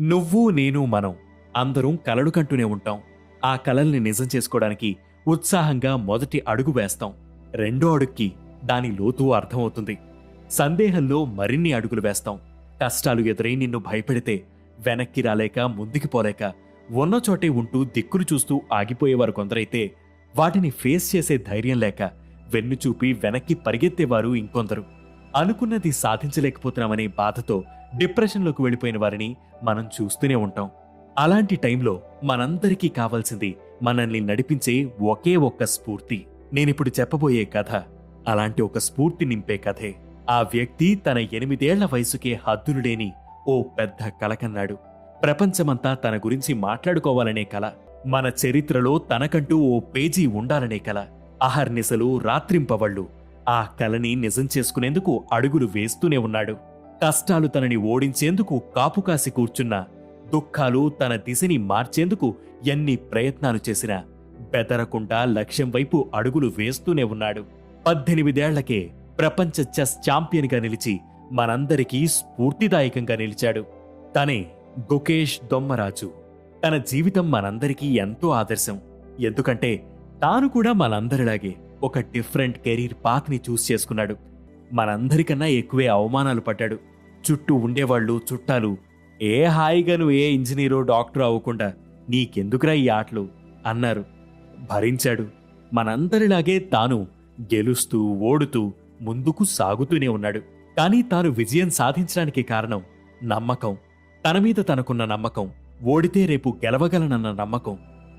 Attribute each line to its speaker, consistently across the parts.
Speaker 1: నువ్వు నేను మనం అందరం కలలు కంటూనే ఉంటాం. ఆ కలల్ని నిజం చేసుకోవడానికి ఉత్సాహంగా మొదటి అడుగు వేస్తాం. రెండో అడుగుకి దాని లోతు అర్థమవుతుంది. సందేహంలో మరిన్ని అడుగులు వేస్తాం. కష్టాలు ఎదురై నిన్ను భయపెడితే వెనక్కి రాలేక ముందుకి పోలేక ఉన్న చోటే ఉంటూ దిక్కులు చూస్తూ ఆగిపోయేవారు కొందరైతే వాటిని ఫేస్ చేసే ధైర్యం లేక వెన్ను చూపి వెనక్కి పరిగెత్తేవారు ఇంకొందరు. అనుకున్నది సాధించలేకపోతున్నామనే బాధతో డిప్రెషన్లోకి వెళ్ళిపోయిన వారిని మనం చూస్తూనే ఉంటాం. అలాంటి టైంలో మనందరికీ కావాల్సింది మనల్ని నడిపించే ఒకే ఒక్క స్ఫూర్తి. నేనిప్పుడు చెప్పబోయే కథ అలాంటి ఒక స్ఫూర్తి నింపే కథే. ఆ వ్యక్తి తన ఎనిమిదేళ్ళ వయసుకే హద్దులుడేని ఓ పెద్ద కలకన్నాడు. ప్రపంచమంతా తన గురించి మాట్లాడుకోవాలనే కల. మన చరిత్రలో తనకంటూ ఓ పేజీ ఉండాలనే కల. అహర్నిశలు రాత్రింపవళ్ళు ఆ కలని నిజం చేసుకునేందుకు అడుగులు వేస్తూనే ఉన్నాడు. కష్టాలు తనని ఓడించేందుకు కాపు కాసి కూర్చున్నా దుఃఖాలు తన దిశని మార్చేందుకు ఎన్ని ప్రయత్నాలు చేసినా బెదరకుండా లక్ష్యం వైపు అడుగులు వేస్తూనే ఉన్నాడు. పద్దెనిమిదేళ్ళకే ప్రపంచ చెస్ ఛాంపియన్గా నిలిచి మనందరికీ స్ఫూర్తిదాయకంగా నిలిచాడు. తనే గుకేష్ దొమ్మరాజు. తన జీవితం మనందరికీ ఎంతో ఆదర్శం. ఎందుకంటే తాను కూడా మనందరిలాగే ఒక డిఫరెంట్ కెరీర్ పాత్ని చూస్ చేసుకున్నాడు. మనందరికన్నా ఎక్కువే అవమానాలు పడ్డాడు. చుట్టూ ఉండేవాళ్ళు చుట్టాలు ఏ హాయిగా నువ్వు ఏ ఇంజనీరో డాక్టర్ అవ్వకుండా నీకెందుకురా ఈ ఆటలు? అన్నారు. భరించాడు. మనందరిలాగే తాను గెలుస్తూ ఓడుతూ ముందుకు సాగుతూనే ఉన్నాడు. కానీ తాను విజయం సాధించడానికి కారణం నమ్మకం. తన మీద తనకున్న నమ్మకం. ఓడితే రేపు గెలవగలనన్న నమ్మకం.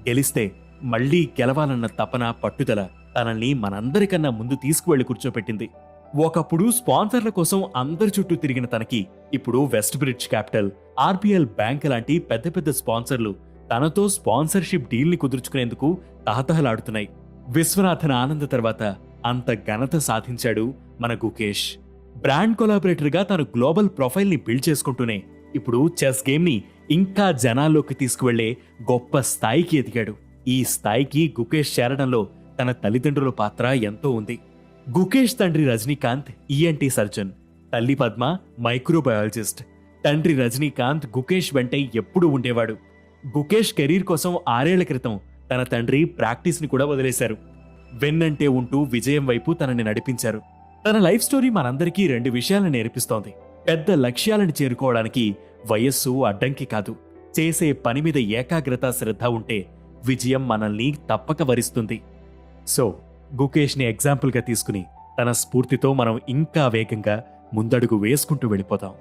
Speaker 1: గెలిస్తే మళ్ళీ గెలవాలన్న తపన పట్టుదల తనల్ని మనందరికన్నా ముందు తీసుకువెళ్ళి కూర్చోపెట్టింది. ఒకప్పుడు స్పాన్సర్ల కోసం అందరి చుట్టూ తిరిగిన తనకి ఇప్పుడు west bridge capital RBL bank లాంటి పెద్ద పెద్ద స్పాన్సర్లు తనతో స్పాన్సర్షిప్ డీల్ని కుదుర్చుకునేందుకు తహతహలాడుతున్నాయి. విశ్వనాథన్ ఆనంద తర్వాత అంత ఘనత సాధించాడు మన గుకేష్. బ్రాండ్ కొలాబరేటర్గా తను గ్లోబల్ ప్రొఫైల్ని బిల్డ్ చేసుకుంటూనే ఇప్పుడు చెస్ గేమ్ని ఇంకా జనాల్లోకి తీసుకువెళ్ళే గొప్ప స్థాయికి ఎదిగాడు. ఈ స్థాయికి గుకేష్ చేరడంలో తన తల్లిదండ్రుల పాత్ర ఎంతో ఉంది. గుకేష్ తండ్రి రజనీకాంత్ ఈఎన్టీ సర్జన్. తల్లి పద్మ మైక్రోబయాలజిస్ట్. తండ్రి రజనీకాంత్ గుకేష్ వెంటే ఎప్పుడూ ఉండేవాడు. గుకేష్ కెరీర్ కోసం ఆరేళ్ళ క్రితం తన తండ్రి ప్రాక్టీస్ని కూడా వదిలేశారు. వెన్నంటే ఉంటూ విజయం వైపు తనని నడిపించారు. తన లైఫ్ స్టోరీ మనందరికీ రెండు విషయాలను నేర్పిస్తోంది. పెద్ద లక్ష్యాలను చేరుకోవడానికి వయస్సు అడ్డంకి కాదు. చేసే పని మీద ఏకాగ్రత శ్రద్ధ ఉంటే విజయం మనల్ని తప్పక వరిస్తుంది. సో గుకేష్ని ఎగ్జాంపుల్గా తీసుకుని తన స్ఫూర్తితో మనం ఇంకా వేగంగా ముందడుగు వేసుకుంటూ వెళ్ళిపోతాం.